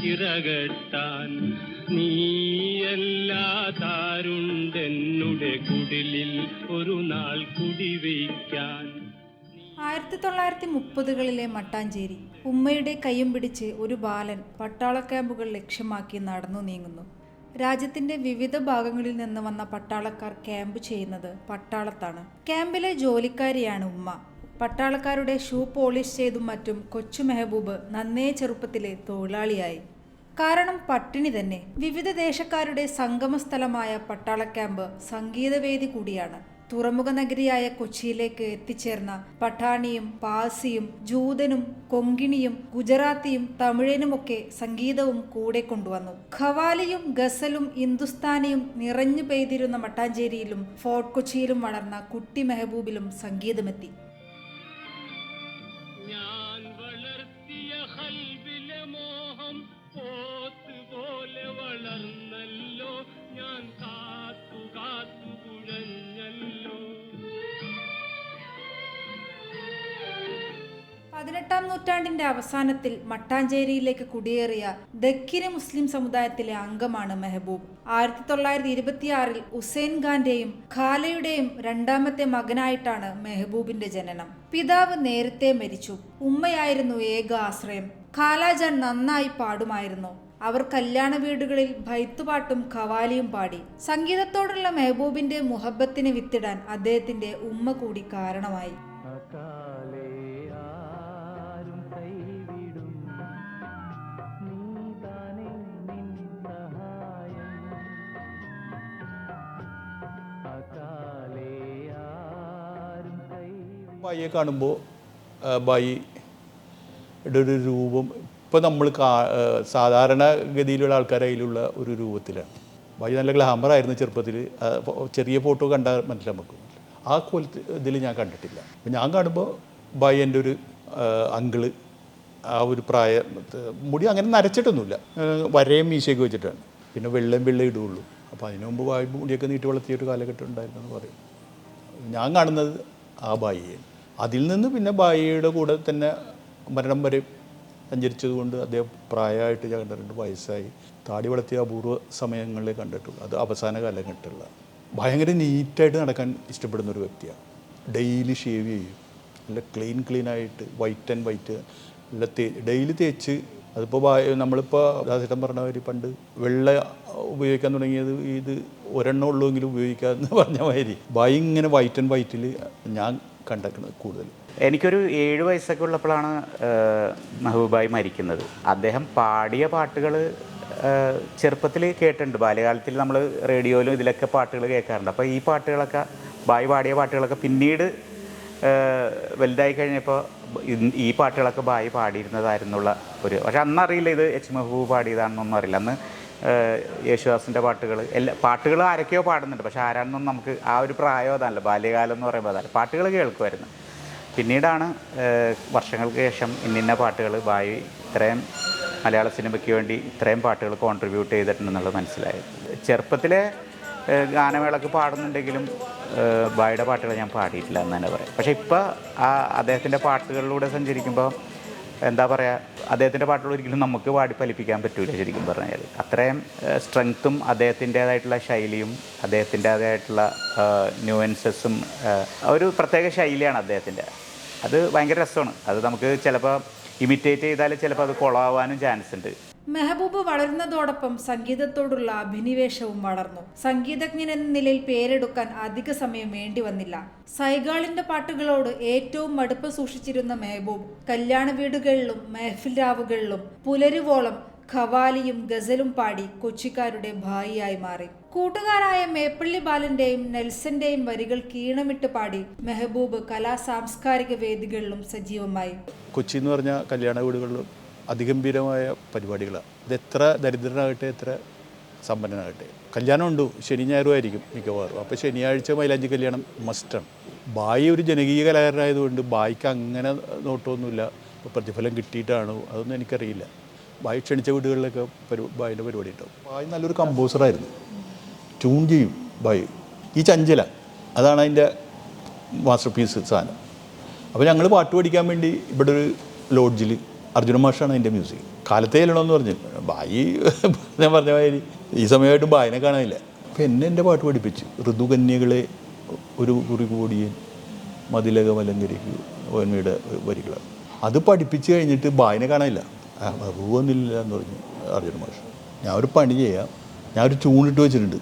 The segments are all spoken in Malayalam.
ചിറകട്ടാൻ നീയല്ലാതാരുണ്ടെന്നുടെ കുടിലിൽ ഒരു നാൾ കുടിവയ്ക്കാൻ ആയിരത്തി തൊള്ളായിരത്തി മുപ്പതുകളിലെ മട്ടാഞ്ചേരി ഉമ്മയുടെ കൈയും പിടിച്ച് ഒരു ബാലൻ പട്ടാള ക്യാമ്പുകൾ ലക്ഷ്യമാക്കി നടന്നു നീങ്ങുന്നു. രാജ്യത്തിന്റെ വിവിധ ഭാഗങ്ങളിൽ നിന്ന് വന്ന പട്ടാളക്കാർ ക്യാമ്പ് ചെയ്യുന്നത് പട്ടാളത്താണ്. ക്യാമ്പിലെ ജോലിക്കാരിയാണ് ഉമ്മ. പട്ടാളക്കാരുടെ ഷൂ പോളിഷ് ചെയ്തും മറ്റും കൊച്ചു മെഹബൂബ് നന്നേ ചെറുപ്പത്തിലെ തൊഴിലാളിയായി. കാരണം പട്ടിണി തന്നെ. വിവിധ ദേശക്കാരുടെ സംഗമ സ്ഥലമായ പട്ടാള ക്യാമ്പ് സംഗീതവേദി കൂടിയാണ്. തുറമുഖ നഗരിയായ കൊച്ചിയിലേക്ക് എത്തിച്ചേർന്ന പഠാണിയും പാസിയും ജൂതനും കൊങ്കിണിയും ഗുജറാത്തിയും തമിഴനുമൊക്കെ സംഗീതവും കൂടെ കൊണ്ടുവന്നു. ഖവാലിയും ഗസലും ഹിന്ദുസ്ഥാനിയും നിറഞ്ഞു പെയ്തിരുന്ന മട്ടാഞ്ചേരിയിലും ഫോർട്ട് കൊച്ചിയിലും വളർന്ന കുട്ടി മെഹബൂബിലും സംഗീതമെത്തി. പതിനെട്ടാം നൂറ്റാണ്ടിന്റെ അവസാനത്തിൽ മട്ടാഞ്ചേരിയിലേക്ക് കുടിയേറിയ ദക്കിന് മുസ്ലിം സമുദായത്തിലെ അംഗമാണ് മെഹബൂബ്. ആയിരത്തി തൊള്ളായിരത്തി ഇരുപത്തിയാറിൽ ഉസൈൻ ഖാന്റെയും ഖാലയുടെയും രണ്ടാമത്തെ മകനായിട്ടാണ് മെഹബൂബിന്റെ ജനനം. പിതാവ് നേരത്തെ മരിച്ചു. ഉമ്മയായിരുന്നു ഏക ആശ്രയം. ഖാലാജാൻ നന്നായി പാടുമായിരുന്നു. അവർ കല്യാണ വീടുകളിൽ ഭൈത്തുപാട്ടും ഖവാലിയും പാടി. സംഗീതത്തോടുള്ള മെഹബൂബിന്റെ മുഹബത്തിന് വിത്തിടാൻ അദ്ദേഹത്തിന്റെ ഉമ്മ കൂടി കാരണമായി. ബായിയെ കാണുമ്പോൾ ബായിയുടെ ഒരു രൂപം ഇപ്പോൾ നമ്മൾ കാ സാധാരണ ഗതിയിലുള്ള ആൾക്കാരുടെ കയ്യിലുള്ള ഒരു രൂപത്തിലാണ്. ബായി നല്ല ഗ്ലാമറായിരുന്നു ചെറുപ്പത്തിൽ ചെറിയ ഫോട്ടോ കണ്ടാൽ മനസ്സിലാൻ നമുക്ക്. ആ കൊലത്ത് ഇതിൽ ഞാൻ കണ്ടിട്ടില്ല. അപ്പം ഞാൻ കാണുമ്പോൾ ബായി എന്റെ ഒരു അങ്കിൾ ആ ഒരു പ്രായ മുടി അങ്ങനെ നരച്ചിട്ടൊന്നുമില്ല. വരയും മീശയൊക്കെ വെച്ചിട്ടാണ്. പിന്നെ വെള്ളം വെള്ളം ഇടുകയുള്ളൂ അപ്പോൾ അതിനു മുമ്പ് ബായി മുടിയൊക്കെ നീട്ടി വളർത്തിയൊരു കാലഘട്ടം ഉണ്ടായിരുന്നു എന്ന് പറയും. ഞാൻ കാണുന്നത് ആ ബായിയാണ് അതിൽ നിന്ന് പിന്നെ ഭാര്യയുടെ കൂടെ തന്നെ മരണം വരെ സഞ്ചരിച്ചത് കൊണ്ട് അദ്ദേഹം പ്രായമായിട്ട് ഞാൻ കണ്ടിട്ടുണ്ട് വയസ്സായി. താടി വളർത്തിയ അപൂർവ സമയങ്ങളിൽ കണ്ടിട്ടുള്ളൂ. അത് അവസാന കാലഘട്ടമുള്ള ഭയങ്കര നീറ്റായിട്ട് നടക്കാൻ ഇഷ്ടപ്പെടുന്ന ഒരു വ്യക്തിയാണ്. ഡെയിലി ഷേവ് ചെയ്യും. നല്ല ക്ലീൻ ക്ലീൻ ആയിട്ട് വൈറ്റ് ആൻഡ് വൈറ്റ് നല്ല തേ ഡെയിലി തേച്ച് അതിപ്പോൾ നമ്മളിപ്പോൾ ദാസേട്ടൻ പറഞ്ഞ പണ്ട് വെള്ള ഉപയോഗിക്കാൻ തുടങ്ങിയത് ഇത് ഒരെണ്ണം ഉള്ളുവെങ്കിലും ഉപയോഗിക്കാമെന്ന് പറഞ്ഞ മാതിരി. ബായി ഇങ്ങനെ വൈറ്റ് ആൻഡ് വൈറ്റിൽ ഞാൻ കണ്ടേക്കുന്നത് കൂടുതൽ? എനിക്കൊരു ഏഴ് വയസ്സൊക്കെ ഉള്ളപ്പോഴാണ് മെഹബൂബായി മരിക്കുന്നത്. അദ്ദേഹം പാടിയ പാട്ടുകൾ ചെറുപ്പത്തിൽ കേട്ടിട്ടുണ്ട്. ബാല്യകാലത്തിൽ നമ്മൾ റേഡിയോയിലും ഇതിലൊക്കെ പാട്ടുകൾ കേൾക്കാറുണ്ട്. അപ്പോൾ ഈ പാട്ടുകളൊക്കെ ബായി പാടിയ പാട്ടുകളൊക്കെ പിന്നീട് വലുതായി കഴിഞ്ഞപ്പോൾ ഈ പാട്ടുകളൊക്കെ ബായി പാടിയിരുന്നതായിരുന്നുള്ള ഒരു പക്ഷെ അന്നറിയില്ല ഇത് എച്ച് മെഹബൂബ് പാടിയതാണെന്നൊന്നും അറിയില്ല. അന്ന് യേശുദാസിന്റെ പാട്ടുകൾ എല്ലാ പാട്ടുകൾ ആരൊക്കെയോ പാടുന്നുണ്ട്. പക്ഷേ ആരാണെന്നും നമുക്ക് ആ ഒരു പ്രായം അതല്ല. ബാല്യകാലം എന്ന് പറയുമ്പോൾ അതല്ല. പാട്ടുകൾ കേൾക്കുമായിരുന്നു. പിന്നീടാണ് വർഷങ്ങൾക്ക് ശേഷം ഇന്നിന്ന പാട്ടുകൾ ഭാവി ഇത്രയും മലയാള സിനിമയ്ക്ക് വേണ്ടി ഇത്രയും പാട്ടുകൾ കോൺട്രിബ്യൂട്ട് ചെയ്തിട്ടുണ്ടെന്നുള്ളത് മനസ്സിലായത് ചെറുപ്പത്തിലെ ഗാനമേളക്ക് പാടുന്നുണ്ടെങ്കിലും ഏഹ്, പാട്ടുകൾ ഞാൻ പാടിയിട്ടില്ല എന്ന് തന്നെ പറയാം പക്ഷേ ഇപ്പോൾ ആ അദ്ദേഹത്തിന്റെ പാട്ടുകളിലൂടെ സഞ്ചരിക്കുമ്പോൾ എന്താ പറയുക അദ്ദേഹത്തിന്റെ പാട്ടുകൾ ഒരിക്കലും നമുക്ക് പാടി ഫലിപ്പിക്കാൻ പറ്റൂല ശരിക്കും പറഞ്ഞാൽ അത്രയും സ്ട്രെങ്ത്തും അദ്ദേഹത്തിന്റേതായിട്ടുള്ള ശൈലിയും അദ്ദേഹത്തിന്റേതായിട്ടുള്ള ന്യൂവൻസസും ഒരു പ്രത്യേക ശൈലിയാണ് അദ്ദേഹത്തിന്റെ അത് ഭയങ്കര രസമാണ്. അത് നമുക്ക് ചിലപ്പോൾ ഇമിറ്റേറ്റ് ചെയ്താൽ ചിലപ്പോൾ അത് കൊളാവാനും ചാൻസ് ഉണ്ട്. മെഹബൂബ് വളരുന്നതോടൊപ്പം സംഗീതത്തോടുള്ള അഭിനിവേശവും വളർന്നു. സംഗീതജ്ഞൻ എന്ന നിലയിൽ പേരെടുക്കാൻ അധിക സമയം വേണ്ടി വന്നില്ല. സൈഗാളിന്റെ പാട്ടുകളോട് ഏറ്റവും മടുപ്പ് സൂക്ഷിച്ചിരുന്ന മെഹബൂബ് കല്യാണ വീടുകളിലും മെഹഫിൽ രാവുകളിലും പുലരുവോളം ഖവാലിയും ഗസലും പാടി കൊച്ചിക്കാരുടെ ഭായിയായി മാറി. കൂട്ടുകാരായ മേപ്പള്ളി ബാലന്റെയും നെൽസന്റെയും വരികൾ കീണമിട്ട് പാടി മെഹബൂബ് കലാ സാംസ്കാരിക വേദികളിലും സജീവമായി. കൊച്ചി എന്ന് പറഞ്ഞ കല്യാണ വീടുകളിലും അതിഗംഭീരമായ പരിപാടികളാണ് ഇത് ദരിദ്രനാകട്ടെ എത്ര സമ്പന്നനാകട്ടെ. കല്യാണം ഉണ്ട് ശനി ഞായറും ആയിരിക്കും മിക്കവാറും. അപ്പോൾ ശനിയാഴ്ച മൈലാഞ്ചി കല്യാണം മസ്റ്റാണ് ബായി ഒരു ജനകീയ കലാകാരനായതുകൊണ്ട് ബായിക്ക് അങ്ങനെ നോട്ടമൊന്നുമില്ല പ്രതിഫലം കിട്ടിയിട്ടാണോ അതൊന്നും എനിക്കറിയില്ല. ബായി ക്ഷണിച്ച വീടുകളിലൊക്കെ പരി ബായിന്റെ പരിപാടി ഉണ്ടാവും. ബായി നല്ലൊരു കമ്പോസറായിരുന്നു ട്യൂൺ ചെയ്യും ബായി. ഈ ചഞ്ചല അതാണ് അതിന്റെ മാസ്റ്റർ പീസ് സാധനം. അപ്പോൾ ഞങ്ങൾ പാട്ട് പഠിക്കാൻ വേണ്ടി ഇവിടെ ഒരു ലോഡ്ജിൽ അർജുന മാഷാണ് അതിന്റെ മ്യൂസിക്. കാലത്തേ ചെല്ലണമെന്ന് പറഞ്ഞു. ബായി ഞാൻ പറഞ്ഞ മാതിരി ഈ സമയമായിട്ട് ബായിനെ കാണാനില്ല. അപ്പം എന്നെ എന്റെ പാട്ട് പഠിപ്പിച്ചു ഋതുകന്യകളെ ഒരു കുറി മതിലക മലങ്കരിക്ക് ഓന്മയുടെ വരികളാണ്. അത് പഠിപ്പിച്ച് കഴിഞ്ഞിട്ട് ബായിനെ കാണാനില്ല. ആ, വന്നില്ല എന്ന് പറഞ്ഞു അർജുന മാഷ്. ഞാൻ ഒരു പണി ചെയ്യാം. ഞാൻ ഒരു ചൂണ്ടിട്ട് വെച്ചിട്ടുണ്ട്.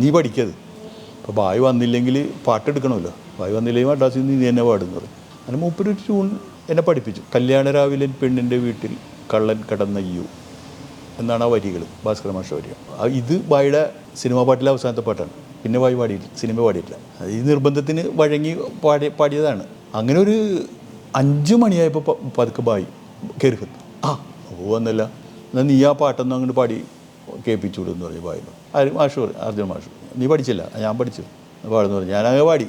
നീ പഠിക്കത് അപ്പോൾ ബായി വന്നില്ലെങ്കിൽ പാട്ടെടുക്കണമല്ലോ. ബായ് വന്നില്ലെങ്കിൽ മദ്രാസിൽ നിന്ന് നീ തന്നെ പാടുന്നു പറയും അങ്ങനെ മൂപ്പര് ഒരു ട്യൂൺ എന്നെ പഠിപ്പിച്ചു. കല്യാണ രാവിലെ പെണ്ണിന്റെ വീട്ടിൽ കള്ളൻ കടന്നയ്യു എന്നാണ് ആ വരികൾ ഭാസ്കര മാഷ വരിക. ഇത് വായുടെ സിനിമാ പാട്ടിലെ അവസാനത്തെ പാട്ടാണ്. പിന്നെ വായി പാടിയിട്ടില്ല സിനിമ പാടിയിട്ടില്ല. ഈ നിർബന്ധത്തിന് വഴങ്ങി പാടി പാടിയതാണ്. അങ്ങനെ ഒരു അഞ്ച് മണിയായപ്പോൾ പതുക്കെ ബായി കയറി ആ ഓ വന്നല്ല. എന്നാൽ നീ ആ പാട്ടൊന്നും അങ്ങോട്ട് പാടി കേൾപ്പിച്ചു എന്ന് പറഞ്ഞു ബായി ആര് മാഷു അർജുൻ മാഷു. നീ പഠിച്ചില്ല? ഞാൻ പഠിച്ചു. പാടുന്നു പറഞ്ഞു. ഞാനങ്ങനെ പാടി.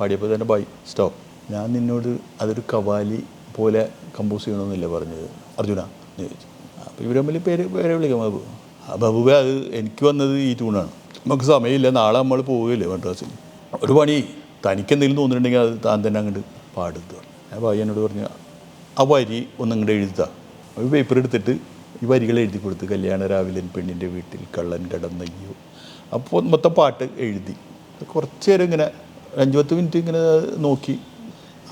പാടിയപ്പോൾ തന്നെ ബായി സ്റ്റോപ്പ്. ഞാൻ നിന്നോട് അതൊരു കവാലി പോലെ കമ്പോസ് ചെയ്യണമെന്നില്ല പറഞ്ഞത്. അർജുന എന്ന് ചോദിച്ചു അപ്പോൾ ഇവർ തമ്മിൽ പേര് പേരെ വിളിക്കാം ബാബു. ആ ബാബുബ അത് എനിക്ക് വന്നത് ഈ ട്യൂണാണ് നമുക്ക് സമയമില്ല നാളെ നമ്മൾ പോവുകയില്ലേ മദ്രാസിൽ ഒരു പണി തനിക്ക് എന്തെങ്കിലും തോന്നിയിട്ടുണ്ടെങ്കിൽ അത് താൻ തന്നെ അങ്ങോട്ട് പാടുക ഞാൻ ഭായി എന്നോട് പറഞ്ഞു ആ വരി ഒന്നങ്ങോട്ട് എഴുതുക ഒരു പേപ്പർ എടുത്തിട്ട് ഈ വരികൾ എഴുതി കൊടുത്ത് കല്യാണ രാവിലെ പെണ്ണിന്റെ വീട്ടിൽ കള്ളൻ കടന്നയ്യോ. അപ്പോൾ മൊത്തം പാട്ട് എഴുതി. കുറച്ച് നേരം ഇങ്ങനെ അഞ്ചു പത്ത് മിനിറ്റ് ഇങ്ങനെ നോക്കി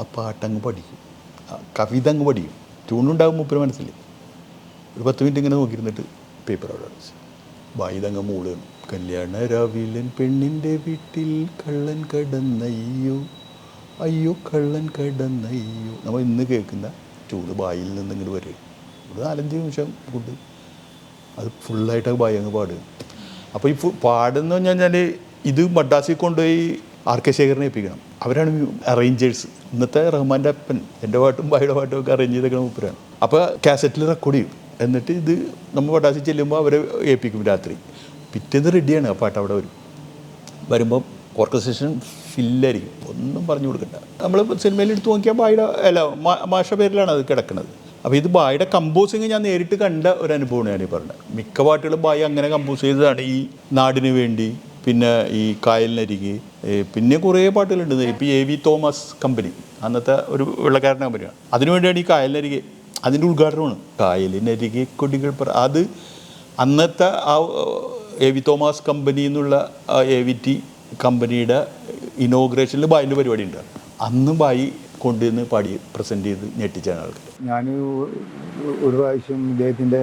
ആ പാട്ടങ്ങ് പഠിക്കും. കവിത അങ്ങ് പഠിക്കും. ട്യൂണുണ്ടാകും മൂപ്പര് മനസ്സിൽ ഒരു പത്ത് മിനിറ്റ് ഇങ്ങനെ നോക്കിയിരുന്നിട്ട് പേപ്പർ അവിടെ അടച്ചു വായുതങ്ങ് മൂളുകയാണ് കല്യാണ രാവിലൻ പെണ്ണിന്റെ വീട്ടിൽ കള്ളൻ കടന്നയ്യോ അയ്യോ കള്ളൻ കടന്നയ്യോ. നമ്മൾ ഇന്ന് കേൾക്കുന്ന ചൂട് ബായിൽ നിന്ന് ഇങ്ങോട്ട് വരും ഒരു നാലഞ്ച് നിമിഷം കൊണ്ട് അത് ഫുള്ളായിട്ട് ബായി അങ്ങ് പാടുക. അപ്പോൾ ഈ പാടുന്ന പറഞ്ഞാൽ ഇത് മദ്രാസിൽ കൊണ്ടുപോയി ആർ കെ ശേഖരനെ ഏൽപ്പിക്കണം. അവരാണ് അറേഞ്ചേഴ്സ് ഇന്നത്തെ റഹ്മാന്റെ അപ്പൻ എന്റെ പാട്ടും ബായുടെ പാട്ടും ഒക്കെ അറേഞ്ച് ചെയ്തേക്കണ മൂപ്പരാണ്. അപ്പോൾ കാസറ്റിൽ റെക്കോർഡ് ചെയ്യും. എന്നിട്ട് ഇത് നമ്മൾ പട്ടാസി ചെല്ലുമ്പോൾ അവരെ ഏൽപ്പിക്കും രാത്രി. പിറ്റേന്ന് റെഡിയാണ് ആ പാട്ട് അവിടെ വരും. വരുമ്പം ഓർക്കസ്ട്രേഷൻ ഫില്ലായിരിക്കും ഒന്നും പറഞ്ഞു കൊടുക്കണ്ട. നമ്മൾ സിനിമയിൽ എടുത്ത് നോക്കിയാൽ ബായുടെ അല്ല മാഷ പേരിലാണ് അത് കിടക്കുന്നത് അപ്പോൾ ഇത് ബായുടെ കമ്പോസിങ് ഞാൻ നേരിട്ട് കണ്ട ഒരു അനുഭവമാണ് ഈ പറഞ്ഞത്. മിക്ക പാട്ടുകളും ബായി അങ്ങനെ കമ്പോസ് ചെയ്തതാണ് ഈ നാടിന് വേണ്ടി പിന്നെ ഈ കായലിനരികെ പിന്നെ കുറേ പാട്ടുകളുണ്ട്. ഇപ്പം എ വി തോമസ് കമ്പനി അന്നത്തെ ഒരു വെള്ളക്കാരൻ കമ്പനിയാണ്. അതിനുവേണ്ടിയാണ് ഈ കായലിനരികെ അതിന്റെ ഉദ്ഘാടനമാണ്. കായലിനരികെ കൊടികൾ പറ അത് അന്നത്തെ ആ എ വി തോമസ് കമ്പനി എന്നുള്ള എ വി ടി കമ്പനിയുടെ ഇനോഗ്രേഷനിൽ ബായിന്റെ പരിപാടി ഉണ്ട്. അന്ന് ബായി കൊണ്ടുവന്ന് പാടി പ്രസന്റ് ചെയ്ത് ഞെട്ടിച്ചാണ് ആൾക്കാർ. ഞാൻ ഒരു പ്രാവശ്യം ഇദ്ദേഹത്തിന്റെ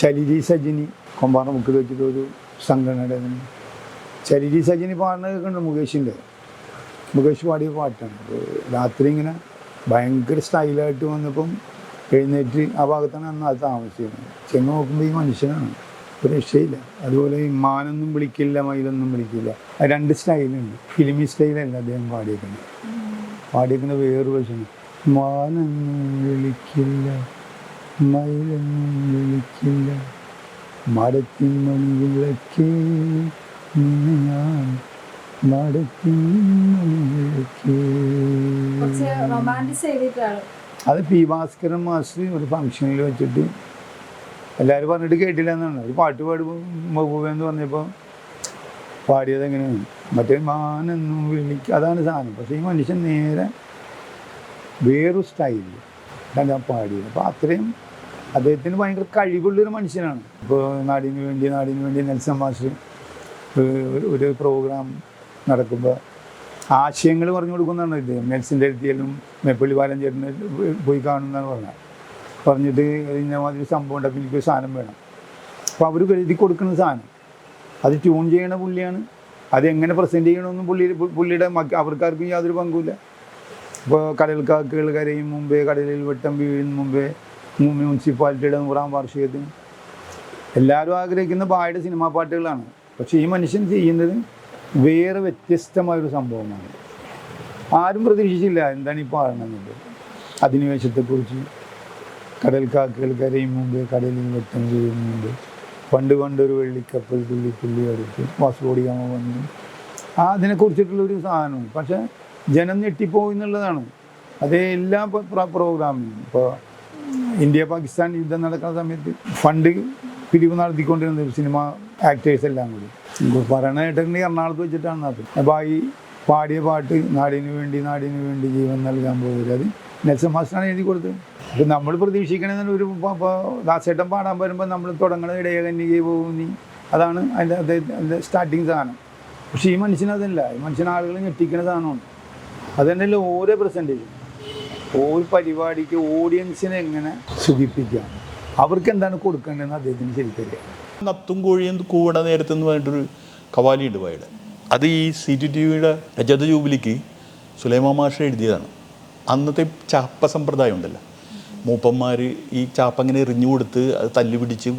ചലിരി സജിനി കൊമ്പാറ മുക്കിൽ വെച്ചിട്ട് ഒരു സംഘടനയുടെ ചലിരി സജിനി പാടുന്ന കേൾക്കുന്നുണ്ട് മുകേഷിന്റെ. മുകേഷ് പാടിയ പാട്ടാണ്. രാത്രി ഇങ്ങനെ ഭയങ്കര സ്റ്റൈലായിട്ട് വന്നപ്പം എഴുന്നേറ്റ് ആ ഭാഗത്താണ് അന്ന് അത് താമസിക്കുന്നത് ചെന്ന് നോക്കുമ്പോൾ ഈ മനുഷ്യനാണ്. ഒരു രക്ഷയില്ല. അതുപോലെ മാനൊന്നും വിളിക്കില്ല മയിലൊന്നും വിളിക്കില്ല. രണ്ട് സ്റ്റൈലുണ്ട്. ഫിലിമി സ്റ്റൈലല്ല അദ്ദേഹം പാടിയേക്കുന്നത്. പാടിയേക്കുന്ന വേറൊരു വശമാണ് മാനൊന്നും വിളിക്കില്ല മയിലൊന്നും വിളിക്കില്ല മരത്തിൻ മണിവിളക്കേ ഞാൻ അത് പി ഭാസ്കരൻ മാസ്റ്റർ ഒരു ഫംഗ്ഷനിൽ വെച്ചിട്ട് എല്ലാവരും പറഞ്ഞിട്ട് കേട്ടില്ല എന്നാണ് ഒരു പാട്ട് പാടുമ്പോൾ മഹബൂബ എന്ന് പറഞ്ഞപ്പോൾ പാടിയത് എങ്ങനെയാണ്? മറ്റേ മാനെന്നും വിളിക്കുക അതാണ് സാധനം. പക്ഷേ ഈ മനുഷ്യൻ നേരെ വേറൊരു സ്റ്റൈലിൽ ഞാൻ പാടിയത്. അപ്പോൾ അത്രയും അദ്ദേഹത്തിന് ഭയങ്കര കഴിവുള്ളൊരു മനുഷ്യനാണ്. ഇപ്പോൾ നാടിന് വേണ്ടി നാടിന് വേണ്ടി നെൽസൺ മാസ്റ്റർ ഒരു- പ്രോഗ്രാം നടക്കുമ്പോൾ ആശയങ്ങൾ പറഞ്ഞു കൊടുക്കുന്നതാണ് ഇത്. നെൽസിന്റെ അടുത്തിയാലും മേപ്പള്ളി പാലം ചേട്ടന് പോയി കാണുന്നതാണ് പറഞ്ഞത്. പറഞ്ഞിട്ട് ഇന്ന മാതിരി സംഭവം ഉണ്ടാക്കി എനിക്ക് സാധനം വേണം. അപ്പോൾ അവർ എഴുതി കൊടുക്കുന്ന സാധനം. അത് ട്യൂൺ ചെയ്യണ പുള്ളിയാണ്. അത് എങ്ങനെ പ്രസന്റ് ചെയ്യണമെന്നും പുള്ളി പുള്ളിയുടെ അവർക്കാർക്കും യാതൊരു പങ്കുമില്ല. ഇപ്പോൾ കടൽക്കാക്കുകൾ കരയും മുമ്പേ കടലിൽ വെട്ടം വീഴുന്ന മുമ്പേ മുനിസിപ്പാലിറ്റിയുടെ നൂറാം വാർഷികത്തിന്. എല്ലാവരും ആഗ്രഹിക്കുന്ന ബായുടെ സിനിമാ പാട്ടുകളാണ്. പക്ഷേ ഈ മനുഷ്യൻ ചെയ്യുന്നത് വേറെ വ്യത്യസ്തമായൊരു സംഭവമാണ്. ആരും പ്രതീക്ഷിച്ചില്ല എന്താണ് ഈ പാടണമെന്നുള്ളത് അധിനിവേശത്തെക്കുറിച്ച് കടൽക്കാക്കുകൾ കരയും മുമ്പേ കടലിൽ വെട്ടം ചെയ്യുന്നുണ്ട് പണ്ട് പണ്ടൊരു വെള്ളിക്കപ്പൽ തുള്ളി തുള്ളി അടുത്ത് വാസ്കോഡിയാമ വന്നു. ആ അതിനെക്കുറിച്ചിട്ടുള്ളൊരു സാധനമാണ് പക്ഷേ ജനം ഞെട്ടിപ്പോയി എന്നുള്ളതാണ്. അതേ എല്ലാ പ്രോഗ്രാമിലും. ഇപ്പോൾ ഇന്ത്യ പാകിസ്ഥാൻ യുദ്ധം നടക്കുന്ന സമയത്ത് ഫണ്ട് പിരിവ് നടത്തിക്കൊണ്ടിരുന്നത് സിനിമ ആക്ടേഴ്സ് എല്ലാം കൂടി. പറയണ കേട്ടിട്ടുണ്ടെങ്കിൽ എറണാകുളത്ത് വെച്ചിട്ടാണ് അത്. അപ്പോൾ ഈ പാടിയ പാട്ട് നാടിനു വേണ്ടി നാടിനു വേണ്ടി ജീവൻ നൽകാൻ പോകുന്നത് അത് നെൽസൺ മാസ്റ്ററാണ് എഴുതി കൊടുത്തത്. അപ്പം നമ്മൾ പ്രതീക്ഷിക്കണമെന്ന് ഒരു ദാസേട്ടൻ പാടാൻ വരുമ്പോൾ നമ്മൾ തുടങ്ങണ ഇടയകന്യകയെ പോകും നീ. അതാണ് അതിന്റെ അതിന്റെ സ്റ്റാർട്ടിങ് സാധനം. പക്ഷേ ഈ മനുഷ്യന് അതല്ല. ഈ മനുഷ്യൻ ആളുകളെ ഞെട്ടിക്കണ സാധനമാണ്. അത് തന്നെയല്ല ഓരോ പ്രസന്റേജും ഒരു പരിപാടിക്ക് ഓഡിയൻസിനെ എങ്ങനെ സുഖിപ്പിക്കാം? അവർക്ക് എന്താണ് കൊടുക്കേണ്ടതെന്ന് അദ്ദേഹത്തിന് ശരിക്കറിയാം. നത്തും കോഴിയും കൂവണ നേരത്തെന്ന് പറഞ്ഞിട്ടൊരു കവാലിയുണ്ട് വായുടെ അത് ഈ സി ടി ടി വിയുടെ രജത ജൂബിലിക്ക് സുലൈമാ മാഷ എഴുതിയതാണ്. അന്നത്തെ ചാപ്പ സമ്പ്രദായം ഉണ്ടല്ലോ. മൂപ്പന്മാർ ഈ ചാപ്പ അങ്ങനെ എറിഞ്ഞു കൊടുത്ത് അത് തല്ലു പിടിച്ച്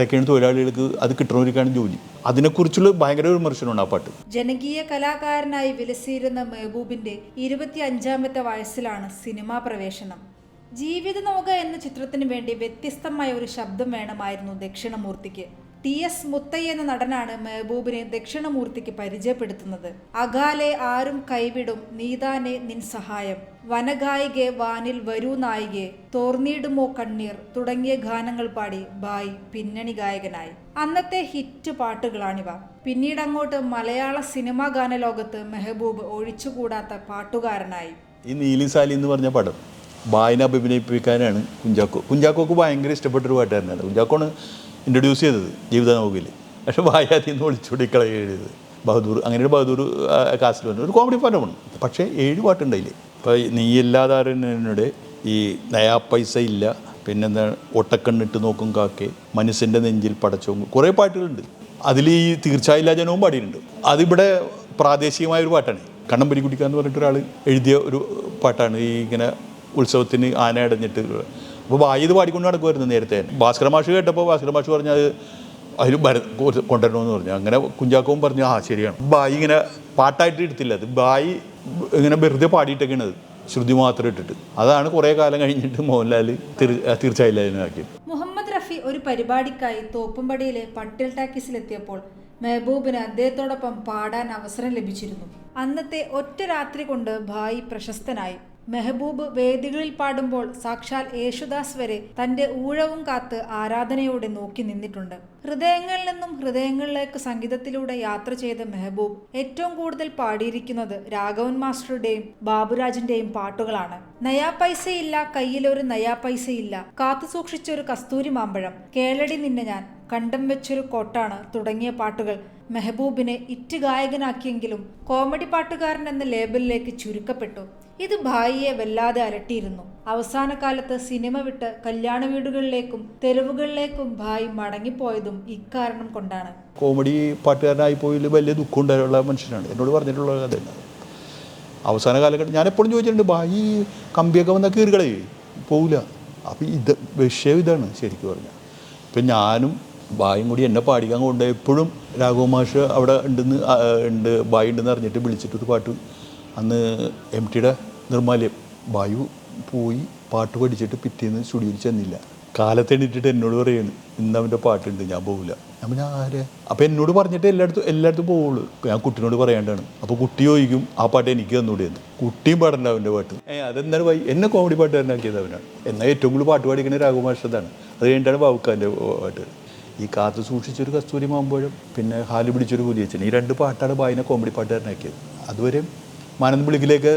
ടെക്കേൺ തൊഴിലാളികൾക്ക് അത് കിട്ടണവർക്കാണ് ജോലി. അതിനെക്കുറിച്ചുള്ള ഭയങ്കര വിമർശനമാണ് ആ പാട്ട്. ജനകീയ കലാകാരനായി വിലസിയിരുന്ന മെഹബൂബിന്റെ ഇരുപത്തി അഞ്ചാമത്തെ വയസ്സിലാണ് സിനിമാ പ്രവേശനം. ജീവിത നോക എന്ന ചിത്രത്തിന് വേണ്ടി വ്യത്യസ്തമായ ഒരു ശബ്ദം വേണമായിരുന്നു ദക്ഷിണമൂർത്തിക്ക്. ടി എസ് മുത്തയ്യ എന്ന നടനാണ് മെഹബൂബിനെ ദക്ഷിണമൂർത്തിക്ക് പരിചയപ്പെടുത്തുന്നത്. അകാലെ ആരും കൈവിടും നീതാനെ നിൻ സഹായം. വനഗായികെ വാനിൽ വരൂ നായികെ തോർന്നിടുമോ കണ്ണീർ തുടങ്ങിയ ഗാനങ്ങൾ പാടി ബായ് പിന്നണി ഗായകനായി. അന്നത്തെ ഹിറ്റ് പാട്ടുകളാണിവ. പിന്നീട് അങ്ങോട്ട് മലയാള സിനിമാ ഗാനലോകത്ത് മെഹബൂബ് ഒഴിച്ചുകൂടാത്ത പാട്ടുകാരനായി. ഈ നീലിസാലി എന്ന് പറഞ്ഞ പടം. ബായിനെ അഭിനയിപ്പിക്കാനാണ് കുഞ്ചാക്കോ. കുഞ്ചാക്കോക്ക് ഭയങ്കര ഇഷ്ടപ്പെട്ടൊരു പാട്ടുകാരനാണ്. കുഞ്ചാക്കോണ് ഇൻട്രൊഡ്യൂസ് ചെയ്തത് ജീവിത നോക്കിൽ പക്ഷേ വായാതി എന്ന് വിളിച്ചുകൂടി കളയത് ബഹദൂർ അങ്ങനെ ഒരു ബഹദൂർ കാസിൽ വന്നു. ഒരു കോമഡി പാട്ടമാണ് പക്ഷേ ഏഴ് പാട്ടുണ്ടായില്ലേ? ഇപ്പോൾ നീ എല്ലാതാരനോട് ഈ നയാ പൈസ ഇല്ല പിന്നെന്താ ഒട്ടക്കണ്ണിട്ട് നോക്കും കാക്കെ മനസ്സിന്റെ നെഞ്ചിൽ പടച്ചോങ്ങും കുറേ പാട്ടുകളുണ്ട്. അതിൽ ഈ തീർച്ചയായില്ല ജനവും പാടിയിട്ടുണ്ട്. അതിവിടെ പ്രാദേശികമായ ഒരു പാട്ടാണ്. കണ്ണമ്പരിക്കുട്ടിക്ക എന്ന് പറഞ്ഞിട്ട് ഒരാൾ എഴുതിയ ഒരു പാട്ടാണ്. ഈ ഇങ്ങനെ ഉത്സവത്തിന് ആന അടഞ്ഞിട്ട്. അപ്പോൾ ഇത് പാടിക്കൊണ്ട് നടക്കുമായിരുന്നു നേരത്തെ. ഭാസ്കര മാഷ് കേട്ടപ്പോൾ ഭാസ്കര മാഷ് പറഞ്ഞാൽ അത് അതിൽ ഭര കൊണ്ടുവരണമെന്ന് പറഞ്ഞു. അങ്ങനെ കുഞ്ചാക്കവും പറഞ്ഞു ആ ശരിയാണ്. ബായി ഇങ്ങനെ പാട്ടായിട്ട് എടുത്തില്ല. അത് ബായി ഇങ്ങനെ വെറുതെ പാടിയിട്ടൊക്കെയാണ് ശ്രുതി മാത്രം ഇട്ടിട്ട്. അതാണ് കുറേ കാലം കഴിഞ്ഞിട്ട് മോഹൻലാൽ തീർച്ചയായില്ലാക്കിയത് മുഹമ്മദ് റഫി ഒരു പരിപാടിക്കായി തോപ്പുംപടിയിലെ പട്ടിൽ ടാക്കീസിലെത്തിയപ്പോൾ മെഹബൂബിന് അദ്ദേഹത്തോടൊപ്പം പാടാൻ അവസരം ലഭിച്ചിരുന്നു. അന്നത്തെ ഒറ്റ രാത്രി കൊണ്ട് ഭായി പ്രശസ്തനായി. മെഹബൂബ് വേദികളിൽ പാടുമ്പോൾ സാക്ഷാൽ യേശുദാസ് വരെ തന്റെ ഊഴവും കാത്ത് ആരാധനയോടെ നോക്കി നിന്നിട്ടുണ്ട്. ഹൃദയങ്ങളിൽ നിന്നും ഹൃദയങ്ങളിലേക്ക് സംഗീതത്തിലൂടെ യാത്ര ചെയ്ത മെഹബൂബ് ഏറ്റവും കൂടുതൽ പാടിയിരിക്കുന്നത് രാഘവൻ മാസ്റ്ററുടെയും ബാബുരാജിന്റെയും പാട്ടുകളാണ്. നയാ പൈസയില്ല കയ്യിലൊരു നയാ പൈസയില്ല കാത്തു സൂക്ഷിച്ചൊരു കസ്തൂരി മാമ്പഴം കേളടി നിന്നെ ഞാൻ കണ്ടം വെച്ചൊരു കോട്ടാണ് തുടങ്ങിയ പാട്ടുകൾ മെഹബൂബിനെ ഇറ്റ് ഗായകനാക്കിയെങ്കിലും കോമഡി പാട്ടുകാരൻ എന്ന ലേബലിലേക്ക് ചുരുക്കപ്പെട്ടു. ഇത് ഭായിയെ വല്ലാതെ അലട്ടിയിരുന്നു. അവസാന കാലത്ത് സിനിമ വിട്ട് കല്യാണ വീടുകളിലേക്കും തെരുവുകളിലേക്കും ഭായ് മടങ്ങിപ്പോയതും ഇക്കാരണം കൊണ്ടാണ്. കോമഡി പാട്ടുകാരനായി പോയി വലിയ ദുഃഖം ഉണ്ടായുള്ള മനുഷ്യനാണ്. എന്നോട് പറഞ്ഞിട്ടുള്ള കഥയാണ് അവസാന കാലഘട്ടം ഞാൻ എപ്പോഴും ചോദിച്ചിട്ടുണ്ട് ഭായി കമ്പിയൊക്കെ വന്നാൽ കീറുകളേ? പോവില്ല അപ്പം ഇത് വിഷയം ഇതാണ് ശരിക്കും പറഞ്ഞാൽ ഇപ്പം ഞാനും ബായും കൂടി എന്നെ പാടിക്കാൻ കൊണ്ട് എപ്പോഴും രാഘവ മാഷ് അവിടെ ഉണ്ടെന്ന് ഉണ്ട് ബായി ഉണ്ടെന്ന് അറിഞ്ഞിട്ട് വിളിച്ചിട്ടൊരു പാട്ട് അന്ന് എം ടിയുടെ നിർമ്മാല്യം വായു പോയി പാട്ട് പഠിച്ചിട്ട് പിറ്റേന്ന് സ്റ്റുഡിയോയിൽ ചെന്നില്ല. കാലത്ത് എണീറ്റിട്ട് എന്നോട് പറയുന്നു ഇന്ന് അവന്റെ പാട്ടുണ്ട് ഞാൻ പോകില്ല ഞാൻ ഞാൻ ആരെ? അപ്പം എന്നോട് പറഞ്ഞിട്ട് എല്ലായിടത്തും എല്ലായിടത്തും പോവുള്ളൂ. ഞാൻ കുട്ടിനോട് പറയാണ്ടാണ്. അപ്പോൾ കുട്ടി ചോദിക്കും ആ പാട്ട് എനിക്ക് തന്നൂടെ? എന്ന്. കുട്ടിയും പാടണ്ട അവന്റെ പാട്ട്. ഏ അതെന്താണ് വൈ എന്നെ കോമഡി പാട്ടുകാരനാക്കിയത് അവനാണ്. എന്നാൽ ഏറ്റവും കൂടുതൽ പാട്ട് പാടിക്കുന്ന രാഘുമാഷതാണ് അത് കഴിഞ്ഞിട്ടാണ് ബാബുക്കാന്റെ പാട്ട്. ഈ കാത്തു സൂക്ഷിച്ചൊരു കസ്തൂരി മാമ്പഴം പിന്നെ ഹാൽ പിടിച്ചൊരു പുലിയച്ചൻ ഈ രണ്ട് പാട്ടാണ് ബായിനെ കോമഡി പാട്ടുകാരനാക്കിയത് അതുവരെ മാനന്ദ വിളിക്കിലേക്ക്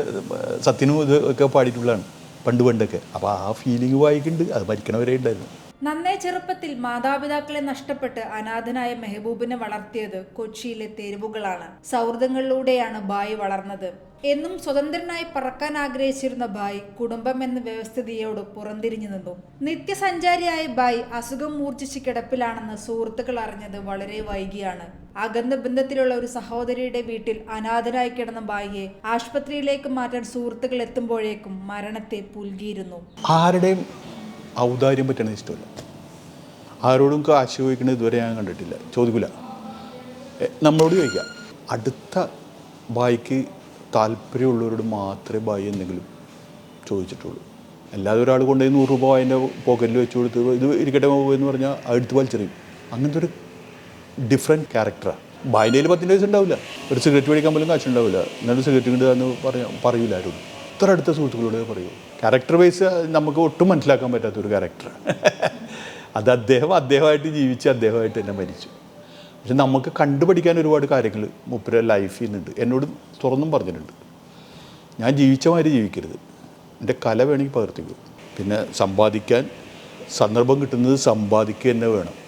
സത്യനും ഇത് ഒക്കെ പാടിയിട്ടുള്ളതാണ് പണ്ട് പണ്ടൊക്കെ. അപ്പോൾ ആ ഫീലിംഗ് വായിക്കുന്നുണ്ട് അത് മരിക്കണവരെ ഉണ്ടായിരുന്നു നന്നേ ചെറുപ്പത്തിൽ മാതാപിതാക്കളെ നഷ്ടപ്പെട്ട് അനാഥനായ മെഹബൂബിനെ വളർത്തിയത് കൊച്ചിയിലെ തെരുവുകളാണ്. സൗഹൃദങ്ങളിലൂടെയാണ് ബായി വളർന്നത്. എന്നും സ്വതന്ത്രനായി പറക്കാൻ ആഗ്രഹിച്ചിരുന്ന ബായ് കുടുംബം എന്ന വ്യവസ്ഥിതിയോട് പുറന്തിരിഞ്ഞു നിന്നു. നിത്യസഞ്ചാരിയായ ബായ് അസുഖം മൂർച്ഛിച്ച് കിടപ്പിലാണെന്ന് സുഹൃത്തുക്കൾ അറിഞ്ഞത് വളരെ വൈകിയാണ്. അകന്ന ബന്ധത്തിലുള്ള ഒരു സഹോദരിയുടെ വീട്ടിൽ അനാഥനായി കിടന്ന ബായിയെ ആശുപത്രിയിലേക്ക് മാറ്റാൻ സുഹൃത്തുക്കൾ എത്തുമ്പോഴേക്കും മരണത്തെ പുൽകിയിരുന്നു. ആരുടെയും ഔദാര്യം പറ്റണ ഇഷ്ടമല്ല. ആരോടും കാശ് ഇതുവരെ ഞാൻ കണ്ടിട്ടില്ല. ചോദിക്കില്ല നമ്മളോട് ചോദിക്കാം. അടുത്ത ബായിക്ക് താല്പര്യമുള്ളവരോട് മാത്രമേ ബായി എന്തെങ്കിലും ചോദിച്ചിട്ടുള്ളൂ. അല്ലാതെ ഒരാൾ കൊണ്ടുപോയി നൂറ് രൂപ അതിന്റെ പോക്കറ്റിൽ വെച്ച് കൊടുത്ത് ഇത് ഇരിക്കട്ടെ പോകുമെന്ന് പറഞ്ഞാൽ അടുത്ത് വലിച്ചെറിയും. അങ്ങനത്തെ ഒരു ഡിഫറെന്റ് ക്യാരക്ടറാണ് ബായിന്റെ പത്തിന്റെ വയസ്സ് ഉണ്ടാവില്ല. ഒരു സിഗരറ്റ് മേടിക്കാൻ പോലും കാശുണ്ടാവില്ല. എന്നാലും സിഗരറ്റ് കൊണ്ട് എന്ന് പറയാ പറയൂല ഇത്ര അടുത്ത സുഹൃത്തുക്കളോട് പറയൂ. ക്യാരക്ടർ വൈസ് നമുക്ക് ഒട്ടും മനസ്സിലാക്കാൻ പറ്റാത്ത ഒരു ക്യാരക്ടർ അത് അദ്ദേഹം അദ്ദേഹമായിട്ട് ജീവിച്ച് അദ്ദേഹമായിട്ട് തന്നെ മരിച്ചു. പക്ഷെ നമുക്ക് കണ്ടുപഠിക്കാൻ ഒരുപാട് കാര്യങ്ങൾ മുപ്പര ലൈഫിൽ നിന്നുണ്ട്. എന്നോട് തുറന്നും പറഞ്ഞിട്ടുണ്ട്. ഞാൻ ജീവിച്ച മാതിരി ജീവിക്കരുത്. എന്റെ കല വേണമെങ്കിൽ പകർത്തിക്കും. പിന്നെ സമ്പാദിക്കാൻ സന്ദർഭം കിട്ടുന്നത് സമ്പാദിക്കുക തന്നെ വേണം.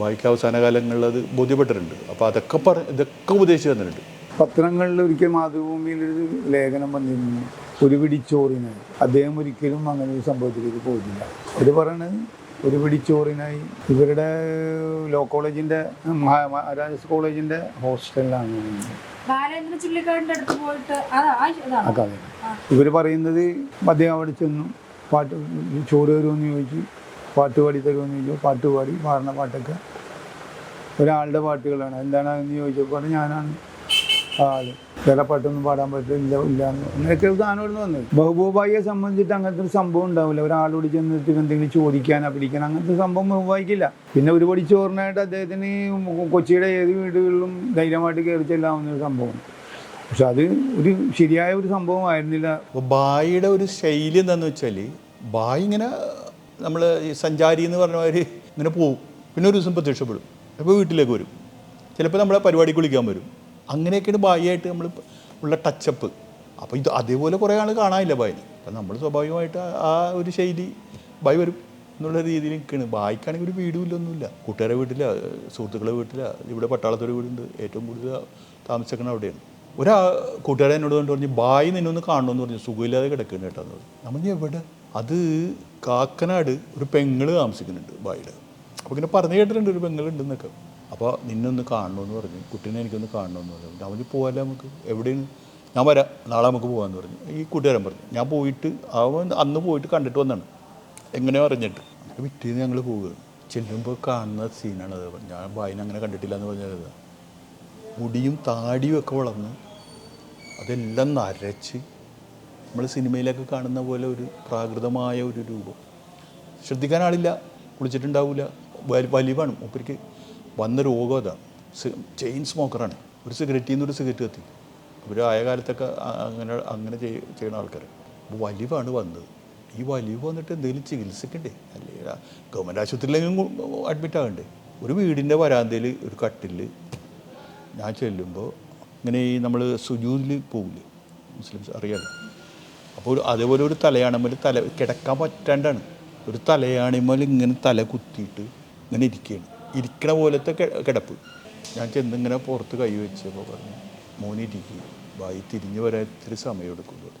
ബായിക്ക് അവസാന കാലങ്ങളിൽ അത് ബോധ്യപ്പെട്ടിട്ടുണ്ട്. അപ്പോൾ അതൊക്കെ പറ ഇതൊക്കെ ഉപദേശിച്ച് തന്നിട്ടുണ്ട്. പത്രങ്ങളിൽ ഒരിക്കൽ മാതൃഭൂമിയിൽ ഒരു ലേഖനം വന്നിരുന്നു. ഒരു പിടിച്ചോറിനായി അദ്ദേഹം ഒരിക്കലും അങ്ങനെ ഒരു സംഭവത്തിലേക്ക് പോയിട്ടില്ല. ഇത് പറയണത് ഒരു പിടിച്ചോറിനായി ഇവരുടെ ലോ കോളേജിന്റെ മഹാരാജാസ് കോളേജിന്റെ ഹോസ്റ്റലിലാണ്. ഇവർ പറയുന്നത് അദ്ദേഹം അവിടെ ചെന്നു. പാട്ട് ചോറ് വരുമെന്ന് ചോദിച്ചു. പാട്ട് പാടി തരുമെന്ന് ചോദിച്ചു. പാട്ട് പാടി പാടുന്ന പാട്ടൊക്കെ. ഒരാളുടെ പാട്ടുകളാണ്. എന്താണ് എന്ന് ചോദിച്ചപ്പോൾ ഞാനാണ് ആൾ. വേറെ പാട്ടൊന്നും പാടാൻ പറ്റില്ല ഇല്ല അങ്ങനെയൊക്കെ ഗാനം ഇവിടുന്ന് വന്നത് ബഹുബൂബായിയെ സംബന്ധിച്ചിട്ട് അങ്ങനത്തെ ഒരു സംഭവം ഉണ്ടാവില്ല. ഒരാളോട് ചെന്നിട്ട് എന്തെങ്കിലും ചോദിക്കാനാ പിടിക്കാൻ അങ്ങനത്തെ സംഭവം ബഹുബായിക്കില്ല പിന്നെ ഒരു പടി ചോറിനായിട്ട് അദ്ദേഹത്തിന് കൊച്ചിയുടെ ഏത് വീടുകളിലും ധൈര്യമായിട്ട് കയറി ചെല്ലാവുന്ന ഒരു സംഭവം. പക്ഷെ അത് ഒരു ശരിയായ ഒരു സംഭവമായിരുന്നില്ല. ബായിയുടെ ഒരു ശൈലി എന്താണെന്ന് വെച്ചാൽ ബായി ഇങ്ങനെ നമ്മൾ ഈ സഞ്ചാരി എന്ന് പറഞ്ഞ മാതിരി ഇങ്ങനെ പോവും. പിന്നെ ഒരു ദിവസം പ്രത്യക്ഷപ്പെടും. അപ്പോൾ വീട്ടിലേക്ക് വരും. ചിലപ്പോൾ നമ്മളെ പരിപാടിക്ക് വിളിക്കാൻ വരും. അങ്ങനെയൊക്കെയാണ് ബായിയായിട്ട് നമ്മൾ ഉള്ള ടച്ചപ്പ് അപ്പോൾ ഇത് അതേപോലെ കുറേ ആൾ കാണാനില്ല ബായി. അപ്പം നമ്മൾ സ്വാഭാവികമായിട്ട് ആ- ഒരു ശൈലി ബായി വരും എന്നുള്ള രീതിയിൽ നിൽക്കുകയാണ്. ബായിക്കാണെങ്കിൽ ഒരു വീടും ഇല്ലൊന്നുമില്ല കൂട്ടുകാരെ വീട്ടില സുഹൃത്തുക്കളെ വീട്ടില ഇവിടെ പട്ടാളത്തൊരു വീടുണ്ട്. ഏറ്റവും കൂടുതൽ താമസിക്കണം അവിടെയാണ്. ഒരാ കൂട്ടുകാരൻ എന്നോട് കൊണ്ട് പറഞ്ഞു ബായി നിന്നൊന്ന് കാണണമെന്ന് പറഞ്ഞു. സുഖമില്ലാതെ കിടക്കുന്നു കേട്ടോ. പറഞ്ഞു നമ്മൾ എവിടെ? അത് കാക്കനാട് ഒരു പെങ്ങൾ താമസിക്കുന്നുണ്ട് ബായിയുടെ അപ്പോൾ ഇങ്ങനെ പറഞ്ഞു കേട്ടിട്ടുണ്ട് ഒരു പെങ്ങളുണ്ടെന്നൊക്കെ. അപ്പോൾ നിന്നൊന്ന് കാണണമെന്ന് പറഞ്ഞു. കുട്ടീനെ എനിക്കൊന്ന് കാണണമെന്ന് പറഞ്ഞു. പറഞ്ഞു പോകാമല്ലോ നമുക്ക്? എവിടെയാണ്? ഞാൻ വരാം. നാളെ നമുക്ക് പോകാമെന്ന് പറഞ്ഞു. ഈ കൂട്ടുകാരൻ പറഞ്ഞു. ഞാൻ പോയിട്ട് അവൻ അന്ന് പോയിട്ട് കണ്ടിട്ട് വന്നാണ്. എങ്ങനെയോ അറിഞ്ഞിട്ട്. അങ്ങനെ പിറ്റേന്ന് ഞങ്ങൾ പോവുകയാണ് ചെല്ലുമ്പോൾ കാണുന്ന സീനാണ് അത് ഞാൻ ബായിനെ അങ്ങനെ കണ്ടിട്ടില്ല എന്ന് പറഞ്ഞത്. മുടിയും താടിയും ഒക്കെ വളർന്ന് അതെല്ലാം നരച്ച് നമ്മൾ സിനിമയിലൊക്കെ കാണുന്ന പോലെ ഒരു പ്രാകൃതമായ ഒരു രൂപം. ശ്രദ്ധിക്കാൻ ആളില്ല കുളിച്ചിട്ടുണ്ടാവില്ല വലി- വലിവാണ്. ഒപ്പരിക്ക് വന്ന രോഗം അതാണ് ചെയിൻ സ്മോക്കറാണ്. ഒരു സിഗരറ്റിൽ നിന്ന് ഒരു സിഗരറ്റ് കത്തി. ഒരു ആയ കാലത്തൊക്കെ അങ്ങനെ അങ്ങനെ ചെയ് ചെയ്യുന്ന ആൾക്കാർ അപ്പോൾ വലിവാണ് വന്നത്. ഈ വലിവ് വന്നിട്ട് എന്തെങ്കിലും ചികിത്സിക്കണ്ടേ അല്ലേ ഗവൺമെന്റ് ആശുപത്രിയിലെങ്കിലും അഡ്മിറ്റ് ആകണ്ടേ? ഒരു വീടിന്റെ വരാന്തയിൽ ഒരു കട്ടിൽ ഞാൻ ചെല്ലുമ്പോൾ ഇങ്ങനെ ഈ നമ്മൾ സുജൂതിൽ പോകില്ലേ മുസ്ലിംസ് അറിയാലോ? അപ്പോൾ അതേപോലെ ഒരു തലയാണമ്മൽ തല കിടക്കാൻ പറ്റാണ്ടാണ്. ഒരു തലയാണിമ്മൽ ഇങ്ങനെ തല കുത്തിയിട്ട് ഇങ്ങനെ ഇരിക്കുകയാണ് ഇരിക്കണ പോലത്തെ കിടപ്പ്. ഞാൻ ചെന്നിങ്ങനെ പുറത്ത് കൈ വെച്ചപ്പോൾ പറഞ്ഞു മോനിരിക്കുക വായി തിരിഞ്ഞു വരാൻ ഇത്തിരി സമയം എടുക്കുന്നു.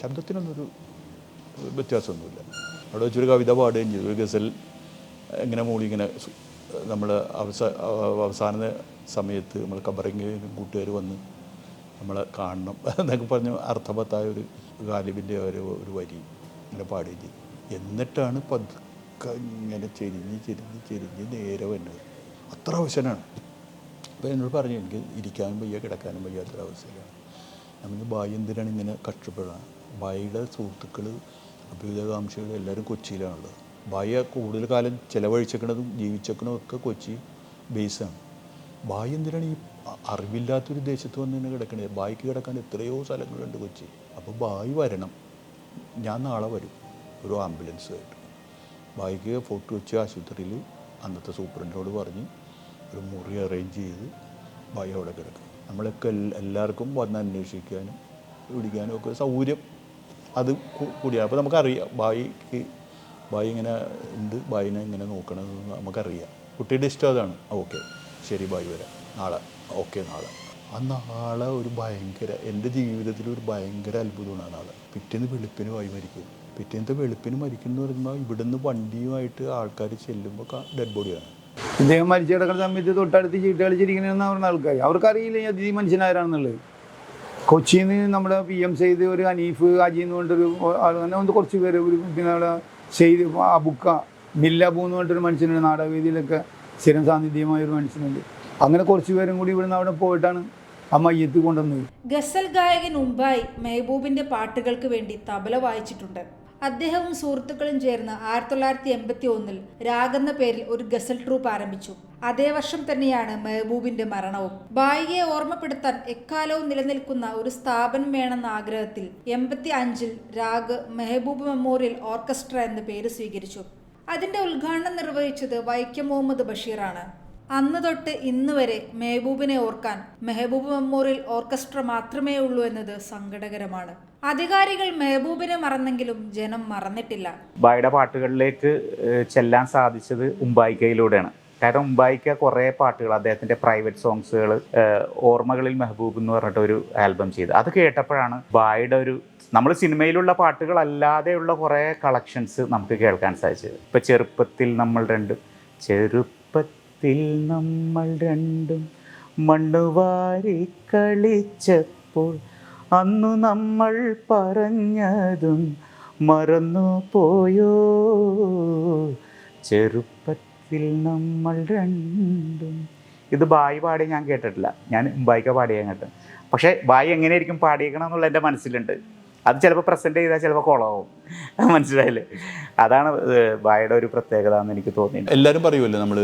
ശബ്ദത്തിനൊന്നൊരു വ്യത്യാസമൊന്നുമില്ല. അവിടെ വെച്ചൊരു കവിത പാടുകയും ചെയ്തു. ഒരു ഗസൽ ഇങ്ങനെ മൂളി ഇങ്ങനെ നമ്മൾ അവസാ അവസാന സമയത്ത് നമ്മൾ കബറിങ്ങലും കൂട്ടുകാർ വന്ന് നമ്മളെ കാണണം എന്നൊക്കെ പറഞ്ഞ് അർത്ഥവത്തായ ഒരു ഗാലിബിന്റെ ഒരു ഒരു വരി ഇങ്ങനെ ചെയ്തു എന്നിട്ടാണ് പതുക്കെ ഇങ്ങനെ ചെരിഞ്ഞ് ചെരിഞ്ഞ് ചെരിഞ്ഞ് നേരെ വന്നത് അത്ര അവശനാണ്. അപ്പോൾ എന്നോട് പറഞ്ഞു എനിക്ക് ഇരിക്കാനും വയ്യ കിടക്കാനും അവസരമാണ് നമ്മൾ ബായി എന്തിനാണ് ഇങ്ങനെ കഷ്ടപ്പെടാൻ ബായിയുടെ സുഹൃത്തുക്കൾ അഭ്യുതകാംക്ഷികൾ എല്ലാവരും കൊച്ചിയിലാണുള്ളത്. ബായ കൂടുതൽ കാലം ചിലവഴിച്ചേക്കണതും ജീവിച്ചേക്കണതും ഒക്കെ കൊച്ചി ബേസാണ്. ബായി എന്തിനാണ് ഈ അറിവില്ലാത്തൊരു ദേശത്ത് വന്ന് തന്നെ കിടക്കണത് ബായിക്ക് കിടക്കാൻ എത്രയോ സ്ഥലങ്ങളുണ്ട് കൊച്ചി. അപ്പോൾ ബായി വരണം. ഞാൻ നാളെ വരും. ഒരു ആംബുലൻസ് ആംബുലൻസുമായിട്ട് ബായിക്ക് ഫോട്ടോ വെച്ച് ആശുപത്രിയിൽ അന്നത്തെ സൂപ്രണ്ടിനോട് പറഞ്ഞ് ഒരു മുറി അറേഞ്ച് ചെയ്ത് ബായി അവിടെ കിടക്കും. നമ്മളൊക്കെ എല്ലാവർക്കും വന്ന് അന്വേഷിക്കാനും പിടിക്കാനും ഒക്കെ സൗകര്യം. അത് കൂടിയാണ് അപ്പോൾ നമുക്കറിയാം ബായിക്ക് ബായി ഇങ്ങനെ ഉണ്ട് ബായിനെ ഇങ്ങനെ നോക്കണമെന്ന് നമുക്കറിയാം. കുട്ടിയുടെ ഇഷ്ടം അതാണ്. ഓക്കെ. ശരി ബായി വരാം. നാളെ. ഓക്കെ നാളെ. ആ നാളെ ഒരു ഭയങ്കര എന്റെ ജീവിതത്തിൽ ഒരു ഭയങ്കര അത്ഭുതമാണ് നാളെ പിറ്റേന്ന് വെളുപ്പിന് വായി മരിക്കും. പിറ്റേന്നത്തെ വെളുപ്പിന് മരിക്കുന്നു പറയുമ്പോൾ ഇവിടുന്ന് വണ്ടിയുമായിട്ട് ആൾക്കാർ ചെല്ലുമ്പോൾ ഡെഡ് ബോഡിയാണ് ഇദ്ദേഹം മരിച്ചു കിടക്കുന്ന സമയത്ത് തൊട്ടടുത്ത് ചീട്ട് കളിച്ചിരിക്കണമെന്ന് പറഞ്ഞ ആൾക്കാർ അവർക്കറിയില്ല അതിഥി മനുഷ്യനാരാണെന്നുള്ളത് കൊച്ചിയിൽ നിന്ന് നമ്മുടെ പി എം സെയ്ത് ഒരു അനീഫ് അജി എന്ന് പറഞ്ഞിട്ടൊരു അങ്ങനെ ഒന്ന് കുറച്ച് പേര് ഒരു അവിടെ സെയ്ത് അബുക്ക മില്ലബു എന്ന് പറഞ്ഞിട്ടൊരു മനുഷ്യനുണ്ട്. നാടകവേദിയിലൊക്കെ സ്ഥിരം സാന്നിധ്യമായ ഒരു മനുഷ്യനുണ്ട്. അങ്ങനെ കുറച്ച് പേരും കൂടി ഇവിടുന്ന് അവിടെ പോയിട്ടാണ് മയ്യത്ത് കൊണ്ടുവന്നത് ഗസൽ ഗായകൻ ഉമ്പായി മെഹബൂബിന്റെ പാട്ടുകൾക്ക് വേണ്ടി തബല വായിച്ചിട്ടുണ്ട്. അദ്ദേഹവും സുഹൃത്തുക്കളും ചേർന്ന് ആയിരത്തി തൊള്ളായിരത്തി എൺപത്തി ഒന്നിൽ രാഗെന്ന പേരിൽ ഒരു ഗസൽ ട്രൂപ്പ് ആരംഭിച്ചു. അതേ വർഷം തന്നെയാണ് മെഹബൂബിന്റെ മരണവും. ബായിയെ ഓർമ്മപ്പെടുത്താൻ എക്കാലവും നിലനിൽക്കുന്ന ഒരു സ്ഥാപനം വേണമെന്ന ആഗ്രഹത്തിൽ എൺപത്തി അഞ്ചിൽ രാഗ് മെഹബൂബ് മെമ്മോറിയൽ ഓർക്കസ്ട്ര എന്ന പേര് സ്വീകരിച്ചു. അതിന്റെ ഉദ്ഘാടനം നിർവഹിച്ചത് വൈക്കം മുഹമ്മദ് ബഷീറാണ്. അന്ന് തൊട്ട് ഇന്ന് വരെ മെഹബൂബിനെ ഓർക്കാൻ മെഹബൂബ് മെമ്മോറിയൽ ഓർക്കസ്ട്ര മാത്രമേ ഉള്ളൂ എന്നത് സങ്കടകരമാണ്. അധികാരികൾ മെഹബൂബിനെ മറന്നെങ്കിലും ജനം മറന്നിട്ടില്ല. ബായുടെ പാട്ടുകളിലേക്ക് ചെല്ലാൻ സാധിച്ചത് ഉമ്പായിക്കയിലൂടെയാണ് കാരണം ഉമ്പായിക്ക കുറേ പാട്ടുകൾ അദ്ദേഹത്തിന്റെ പ്രൈവറ്റ് സോങ്സുകൾ ഓർമ്മകളിൽ മെഹബൂബ് എന്ന് പറഞ്ഞിട്ട് ഒരു ആൽബം ചെയ്ത്. അത് കേട്ടപ്പോഴാണ് ബായുടെ ഒരു നമ്മൾ സിനിമയിലുള്ള പാട്ടുകളല്ലാതെയുള്ള കുറേ കളക്ഷൻസ് നമുക്ക് കേൾക്കാൻ സാധിച്ചത്. ഇപ്പം ചെറുപ്പത്തിൽ നമ്മൾ രണ്ടും ചെറുപ്പത്തിൽ നമ്മൾ രണ്ടും മണ്ണുവാരി കളിച്ചപ്പോൾ അന്നു നമ്മൾ പറഞ്ഞതും മറന്നു പോയോ ചെറുപ്പത്തിൽ നമ്മൾ രണ്ടും ഇത് ബായി പാടി ഞാൻ കേട്ടിട്ടില്ല. ഞാൻ ബായിക്ക പാടിയ കേട്ടത്. പക്ഷേ ബായി എങ്ങനെയായിരിക്കും പാടിയേക്കണം എന്നുള്ള എന്റെ മനസ്സിലുണ്ട്. അത് ചിലപ്പോൾ പ്രസന്റ് ചെയ്താൽ ചിലപ്പോൾ കുളമാവും മനസ്സിലായില്ലേ? അതാണ് ബായുടെ ഒരു പ്രത്യേകത എന്ന് എനിക്ക് തോന്നിയത് എല്ലാവരും പറയുമല്ലോ നമ്മൾ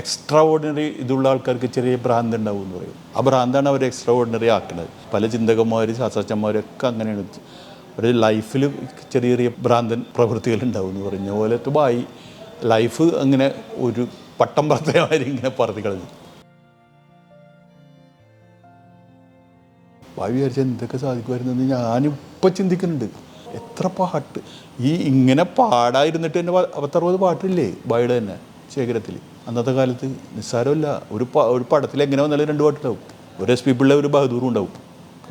എക്സ്ട്രാ ഓർഡിനറി ഇതുള്ള ആൾക്കാർക്ക് ചെറിയ ഭ്രാന്ത് ഉണ്ടാവും എന്ന് പറയും. ആ ഭ്രാന്താണ് അവർ എക്സ്ട്രാ ഓർഡിനറി ആക്കുന്നത് പല ചിന്തകന്മാർ ശാസ്ത്രജ്ഞന്മാരൊക്കെ അങ്ങനെയാണ്. ഒരു ലൈഫിൽ ചെറിയ ചെറിയ ഭ്രാന്തൻ പ്രവൃത്തികൾ ഉണ്ടാവും എന്ന് പറഞ്ഞ പോലെ ബായി ലൈഫ് അങ്ങനെ ഒരു പട്ടം പ്രത്യേകമായി ഇങ്ങനെ പറഞ്ഞു കളഞ്ഞു. ഭാവി വിചാരിച്ചാൽ എന്തൊക്കെ സാധിക്കുമായിരുന്നെന്ന് ഞാനിപ്പോൾ ചിന്തിക്കുന്നുണ്ട്. എത്ര പാട്ട്. ഈ ഇങ്ങനെ പാടായിരുന്നിട്ട് പ- പത്തറുപത് പാട്ടില്ലേ ബൈഡ് തന്നെ ശേഖരത്തിൽ അന്നത്തെ കാലത്ത് നിസ്സാരമല്ല. ഒരു ഒരു പടത്തിൽ എങ്ങനെ വന്നാലും രണ്ട് പാട്ടുണ്ടാവും. ഒരു എസ് പി പിള്ള ഒരു ബഹദൂറും ഉണ്ടാവും.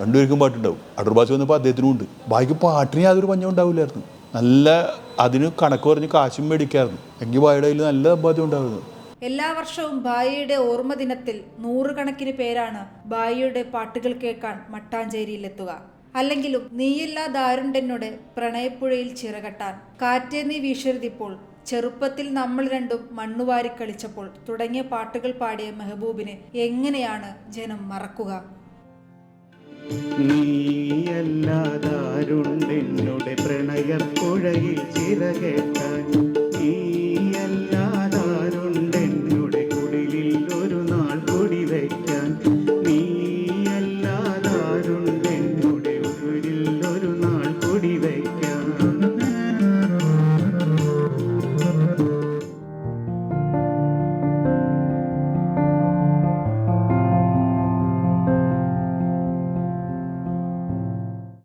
രണ്ടുപേർക്കും പാട്ടുണ്ടാവും. അടൂർ ബാസ് വന്നപ്പോൾ അദ്ദേഹത്തിനും ഉണ്ട്. ബാക്കി പാട്ടിന് യാതൊരു പഞ്ഞം ഉണ്ടാവില്ലായിരുന്നു. നല്ല അതിന് കണക്ക് പറഞ്ഞ് കാശും മേടിക്കായിരുന്നു. എങ്കിൽ കയ്യിൽ നല്ല സമ്പാദ്യം ഉണ്ടായിരുന്നു. എല്ലാ വർഷവും ബായിയുടെ ഓർമ്മ ദിനത്തിൽ നൂറുകണക്കിന് പേരാണ് ബായിയുടെ പാട്ടുകൾ കേൾക്കാൻ മട്ടാഞ്ചേരിയിലെത്തുക. അല്ലെങ്കിലും നീയില്ലാ ദാരുണ്ടെന്നോട് പ്രണയപ്പുഴയിൽ ചിറകട്ടാൻ കാറ്റേ നീ വീശരുതിപ്പോൾ ചെറുപ്പത്തിൽ നമ്മൾ രണ്ടും മണ്ണുവാരി കളിച്ചപ്പോൾ തുടങ്ങിയ പാട്ടുകൾ പാടിയ മെഹബൂബിനെ എങ്ങനെയാണ് ജനം മറക്കുക? നീയല്ലാതാരുണ്ടെന്നുടെ പ്രണയപ്പുഴയിൽ ചിറകെട്ടാൻ